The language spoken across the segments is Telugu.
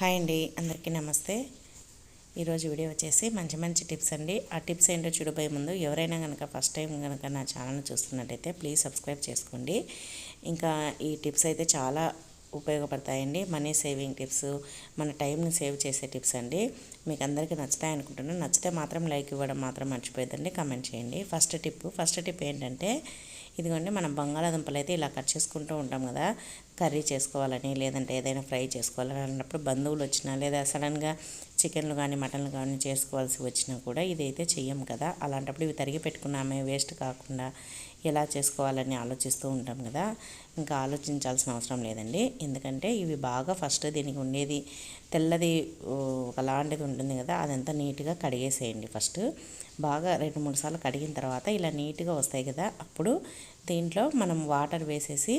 హాయ్ అండి అందరికీ నమస్తే. ఈరోజు వీడియో వచ్చేసి మంచి మంచి టిప్స్ అండి. ఆ టిప్స్ ఏంటో చూడబోయే ముందు ఎవరైనా కనుక ఫస్ట్ టైం కనుక నా ఛానల్ చూస్తున్నట్టయితే ప్లీజ్ సబ్స్క్రైబ్ చేసుకోండి. ఇంకా ఈ టిప్స్ అయితే చాలా ఉపయోగపడతాయండి. మనీ సేవింగ్ టిప్స్ మన టైంని సేవ్ చేసే టిప్స్ అండి. మీకు అందరికీ నచ్చుతాయి అనుకుంటున్నాను నచ్చితే మాత్రం లైక్ ఇవ్వడం మాత్రం మర్చిపోద్దండి కమెంట్ చేయండి. ఫస్ట్ టిప్ ఫస్ట్ టిప్ ఏంటంటే ఇదిగోండి మనం బంగాళాదుంపలు అయితే ఇలా కట్ చేసుకుంటూ ఉంటాం కదా కర్రీ చేసుకోవాలని లేదంటే ఏదైనా ఫ్రై చేసుకోవాలని అన్నప్పుడు బంధువులు వచ్చినా లేదా సడన్గా చికెన్లు కానీ మటన్లు కానీ చేసుకోవాల్సి వచ్చినా కూడా ఇదైతే చెయ్యం కదా. అలాంటప్పుడు ఇవి తరిగి పెట్టుకున్నామే వేస్ట్ కాకుండా ఎలా చేసుకోవాలని ఆలోచిస్తూ ఉంటాం కదా. ఇంకా ఆలోచించాల్సిన అవసరం లేదండి. ఎందుకంటే ఇవి బాగా ఫస్ట్ దీనికి ఉండేది తెల్లది ఒకలాంటిది ఉంటుంది కదా అదంతా నీట్గా కడిగేసేయండి ఫస్ట్. బాగా రెండు మూడు సార్లు కడిగిన తర్వాత ఇలా నీట్గా వస్తాయి కదా అప్పుడు దీంట్లో మనం వాటర్ వేసేసి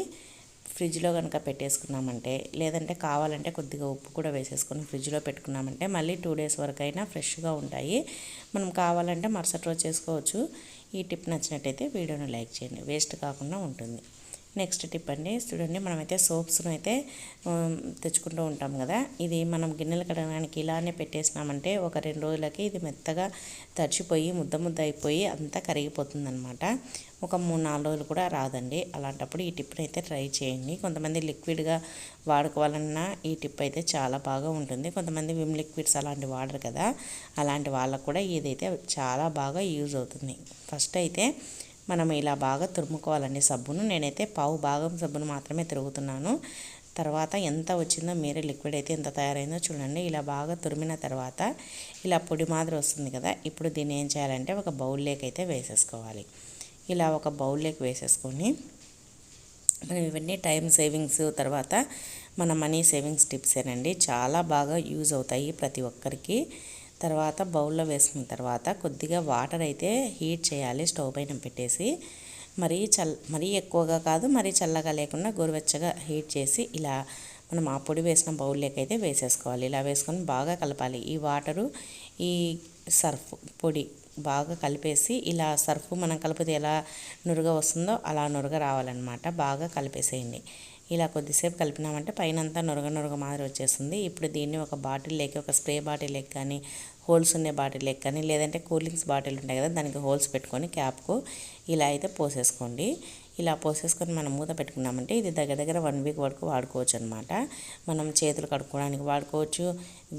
ఫ్రిడ్జ్లో కనుక పెట్టేసుకున్నామంటే లేదంటే కావాలంటే కొద్దిగా ఉప్పు కూడా వేసేసుకొని ఫ్రిడ్జ్లో పెట్టుకున్నామంటే మళ్ళీ టూ డేస్ వరకు అయినా ఫ్రెష్గా ఉంటాయి. మనం కావాలంటే మరుసటి రోజు చేసుకోవచ్చు. ఈ టిప్ నచ్చినట్టయితే వీడియోను లైక్ చేయండి. వేస్ట్ కాకుండా ఉంటుంది. నెక్స్ట్ టిప్ అండి. చూడండి మనమైతే సోప్స్ను అయితే తెచ్చుకుంటూ ఉంటాం కదా. ఇది మనం గిన్నెలు కడగడానికి ఇలానే పెట్టేసినామంటే ఒక రెండు రోజులకి ఇది మెత్తగా తడిచిపోయి ముద్ద ముద్ద అయిపోయి అంతా కరిగిపోతుందనమాట ఒక మూడు నాలుగు రోజులు కూడా రాదండి. అలాంటప్పుడు ఈ టిప్ని అయితే ట్రై చేయండి. కొంతమంది లిక్విడ్గా వాడుకోవాలన్నా ఈ టిప్ అయితే చాలా బాగా ఉంటుంది. కొంతమంది విమ్ లిక్విడ్స్ అలాంటివి వాడరు కదా. అలాంటి వాళ్ళకు కూడా ఇదైతే చాలా బాగా యూజ్ అవుతుంది. ఫస్ట్ అయితే మనం ఇలా బాగా తురుముకోవాలండి సబ్బును. నేనైతే పావు భాగం సబ్బును మాత్రమే తిరుగుతున్నాను. తర్వాత ఎంత వచ్చిందో మీరే లిక్విడ్ అయితే ఎంత తయారైందో చూడండి. ఇలా బాగా తురిమిన తర్వాత ఇలా పొడి మాదిరి వస్తుంది కదా ఇప్పుడు దీన్ని ఏం చేయాలంటే ఒక బౌల్లోకి అయితే వేసేసుకోవాలి. ఇలా ఒక బౌల్లోకి వేసేసుకొని మనం ఇవన్నీ టైం సేవింగ్స్ తర్వాత మన మనీ సేవింగ్స్ టిప్సేనండి. చాలా బాగా యూజ్ అవుతాయి ప్రతి ఒక్కరికి. తర్వాత బౌల్లో వేసుకున్న తర్వాత కొద్దిగా వాటర్ అయితే హీట్ చేయాలి స్టవ్ పైన పెట్టేసి. మరీ చల్ మరీ ఎక్కువగా కాదు మరీ చల్లగా లేకుండా గోరువెచ్చగా హీట్ చేసి ఇలా మనం ఆ పొడి వేసిన బౌల్లోకి అయితే వేసేసుకోవాలి. ఇలా వేసుకొని బాగా కలపాలి. ఈ వాటరు ఈ సర్ఫ్ పొడి బాగా కలిపేసి ఇలా సర్ఫ్ మనం కలిపితే ఎలా నురుగ వస్తుందో అలా నురుగ రావాలన్నమాట. బాగా కలిపేసేయండి. ఇలా కొద్దిసేపు కలిపినామంటే పైన అంతా నురగ నొరగ మాదిరి వచ్చేస్తుంది. ఇప్పుడు దీన్ని ఒక బాటిల్ లేక ఒక స్ప్రే బాటిల్ లెక్క కానీ హోల్స్ ఉండే బాటిల్ లెక్క కానీ లేదంటే కూలింగ్స్ బాటిల్ ఉంటాయి కదా దానికి హోల్స్ పెట్టుకొని క్యాప్కు ఇలా అయితే పోసేసుకోండి. ఇలా పోసేసుకొని మనం మూత పెట్టుకున్నామంటే ఇది దగ్గర దగ్గర వన్ వీక్ వరకు వాడుకోవచ్చు అనమాట మనం చేతులు కడుక్కోవడానికి వాడుకోవచ్చు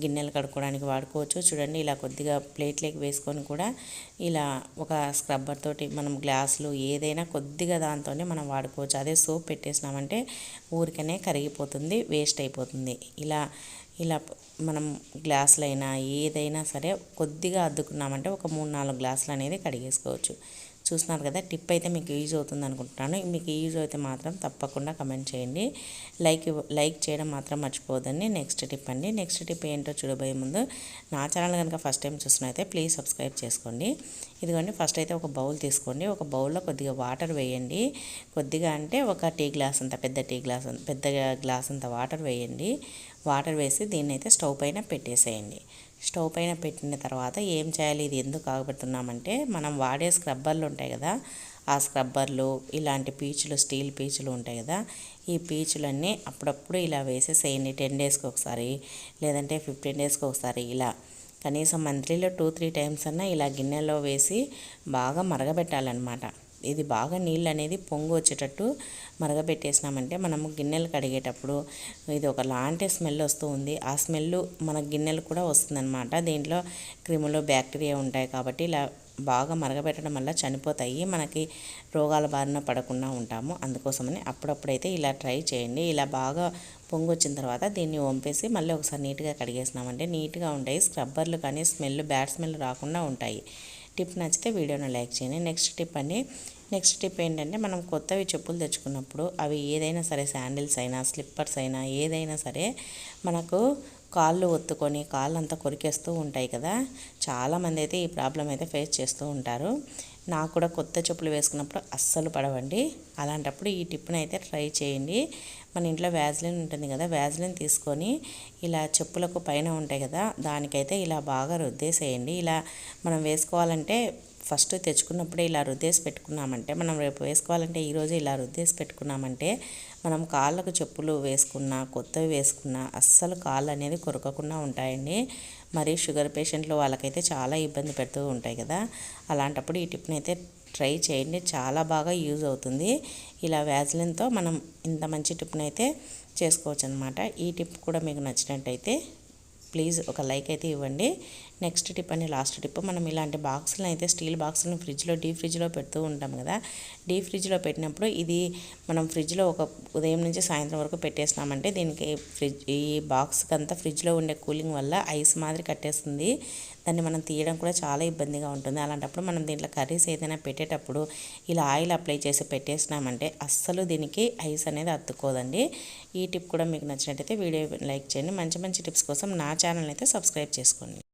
గిన్నెలు కడుక్కోవడానికి వాడుకోవచ్చు. చూడండి ఇలా కొద్దిగా ప్లేట్లోకి వేసుకొని కూడా ఇలా ఒక స్క్రబ్బర్ తోటి మనం గ్లాసులు ఏదైనా కొద్దిగా దాంతోనే మనం వాడుకోవచ్చు. అదే సోప్ పెట్టేసినామంటే ఊరికనే కరిగిపోతుంది వేస్ట్ అయిపోతుంది. ఇలా ఇలా మనం గ్లాసులైనా ఏదైనా సరే కొద్దిగా అద్దుకున్నామంటే ఒక మూడు నాలుగు గ్లాసులు అనేది కడిగేసుకోవచ్చు. చూస్తున్నారు కదా టిప్ అయితే మీకు యూజ్ అవుతుంది అనుకుంటున్నాను. మీకు యూజ్ అయితే మాత్రం తప్పకుండా కమెంట్ చేయండి. లైక్ లైక్ చేయడం మాత్రం మర్చిపోదండి నెక్స్ట్ టిప్ అండి. నెక్స్ట్ టిప్ ఏంటో చూడబోయే ముందు నా ఛానల్ కనుక ఫస్ట్ టైం చూసినైతే ప్లీజ్ సబ్స్క్రైబ్ చేసుకోండి. ఇదిగోండి ఫస్ట్ అయితే ఒక బౌల్ తీసుకోండి. ఒక బౌల్లో కొద్దిగా వాటర్ వేయండి. కొద్దిగా అంటే ఒక టీ గ్లాస్ అంత పెద్ద టీ గ్లాస్ పెద్ద గ్లాస్ అంత వాటర్ వేయండి. వాటర్ వేసి దీన్ని అయితే స్టవ్ పైన పెట్టేసేయండి. స్టవ్ పైన పెట్టిన తర్వాత ఏం చేయాలి ఇది ఎందుకు ఆగబెడుతున్నామంటే మనం వాడే స్క్రబ్బర్లు ఉంటాయి కదా ఆ స్క్రబ్బర్లు ఇలాంటి పీచులు స్టీల్ పీచులు ఉంటాయి కదా ఈ పీచులన్నీ అప్పుడప్పుడు ఇలా వేసేసేయండి టెన్ డేస్కి ఒకసారి లేదంటే ఫిఫ్టీన్ డేస్కి ఒకసారి ఇలా. కనీసం మంత్లీలో టూ త్రీ టైమ్స్ అన్నా ఇలా గిన్నెలో వేసి బాగా మరగబెట్టాలన్నమాట. ఇది బాగా నీళ్ళు అనేది పొంగు వచ్చేటట్టు మరగబెట్టేసినామంటే మనము గిన్నెలు కడిగేటప్పుడు ఇది ఒక లాంటి స్మెల్ వస్తూ ఉంది. ఆ స్మెల్ మన గిన్నెలు కూడా వస్తుందన్నమాట. దీంట్లో క్రిములు బ్యాక్టీరియా ఉంటాయి కాబట్టి ఇలా బాగా మరగబెట్టడం వల్ల చనిపోతాయి. మనకి రోగాల బారిన పడకుండా ఉంటాము. అందుకోసమని అప్పుడప్పుడైతే ఇలా ట్రై చేయండి. ఇలా బాగా పొంగు వచ్చిన తర్వాత దీన్ని వంపేసి మళ్ళీ ఒకసారి నీట్గా కడిగేసినామంటే నీట్గా ఉంటాయి. స్క్రబ్బర్లు కానీ స్మెల్ బ్యాడ్ స్మెల్ రాకుండా ఉంటాయి. టిప్ నచ్చితే వీడియోని లైక్ చేయండి. నెక్స్ట్ టిప్ అండి. నెక్స్ట్ టిప్ ఏంటంటే మనం కొత్తవి చెప్పులు తెచ్చుకున్నప్పుడు అవి ఏదైనా సరే శాండిల్స్ అయినా స్లిప్పర్స్ అయినా ఏదైనా సరే మనకు కాళ్ళు ఒత్తుకొని కాళ్ళు అంతా కొరికేస్తూ ఉంటాయి కదా. చాలామంది అయితే ఈ ప్రాబ్లం అయితే ఫేస్ చేస్తూ ఉంటారు. నాకు కూడా కొత్త చెప్పులు వేసుకున్నప్పుడు అస్సలు పడవండి. అలాంటప్పుడు ఈ టిప్ని అయితే ట్రై చేయండి. మన ఇంట్లో వ్యాజ్లిన్ ఉంటుంది కదా వ్యాజ్లిన్ తీసుకొని ఇలా చెప్పులకు పైన ఉంటాయి కదా దానికైతే ఇలా బాగా రుద్దేసేయండి. ఇలా మనం వేసుకోవాలంటే ఫస్ట్ తెచ్చుకున్నప్పుడే ఇలా రుద్దేసి పెట్టుకున్నామంటే మనం రేపు వేసుకోవాలంటే ఈరోజు ఇలా రుద్దేసి పెట్టుకున్నామంటే మనం కాళ్ళకు చెప్పులు వేసుకున్నా కొత్తవి వేసుకున్నా అస్సలు కాళ్ళు అనేది కొరకకుండా ఉంటాయండి. మరి షుగర్ పేషెంట్లు వాళ్ళకైతే చాలా ఇబ్బంది పెడుతూ ఉంటాయి కదా. అలాంటప్పుడు ఈ టిప్ని అయితే ట్రై చేయండి. చాలా బాగా యూజ్ అవుతుంది. ఇలా వ్యాజ్లిన్తో మనం ఇంత మంచి టిప్ని అయితే చేసుకోవచ్చు అనమాట ఈ టిప్ కూడా మీకు నచ్చినట్టయితే ప్లీజ్ ఒక లైక్ అయితే ఇవ్వండి. నెక్స్ట్ టిప్ అని లాస్ట్ టిప్. మనం ఇలాంటి బాక్సులను అయితే స్టీల్ బాక్సులను ఫ్రిడ్జ్లో డీ ఫ్రిడ్జ్లో పెడుతూ ఉంటాం కదా. డీ ఫ్రిడ్జ్లో పెట్టినప్పుడు ఇది మనం ఫ్రిడ్జ్లో ఒక ఉదయం నుంచి సాయంత్రం వరకు పెట్టేసినామంటే దీనికి ఫ్రిడ్జ్ ఈ బాక్స్కి అంతా ఫ్రిడ్జ్లో ఉండే కూలింగ్ వల్ల ఐస్ మాదిరి కట్టేస్తుంది. దాన్ని మనం తీయడం కూడా చాలా ఇబ్బందిగా ఉంటుంది. అలాంటప్పుడు మనం దీంట్లో కర్రీస్ ఏదైనా పెట్టేటప్పుడు ఇలా ఆయిల్ అప్లై చేసి పెట్టేసినామంటే అస్సలు దీనికి ఐస్ అనేది అత్తుకోదండి ఈ టిప్ కూడా మీకు నచ్చినట్టయితే వీడియో లైక్ చేయండి. మంచి మంచి టిప్స్ కోసం నా ఛానల్ అయితే సబ్స్క్రైబ్ చేసుకోండి.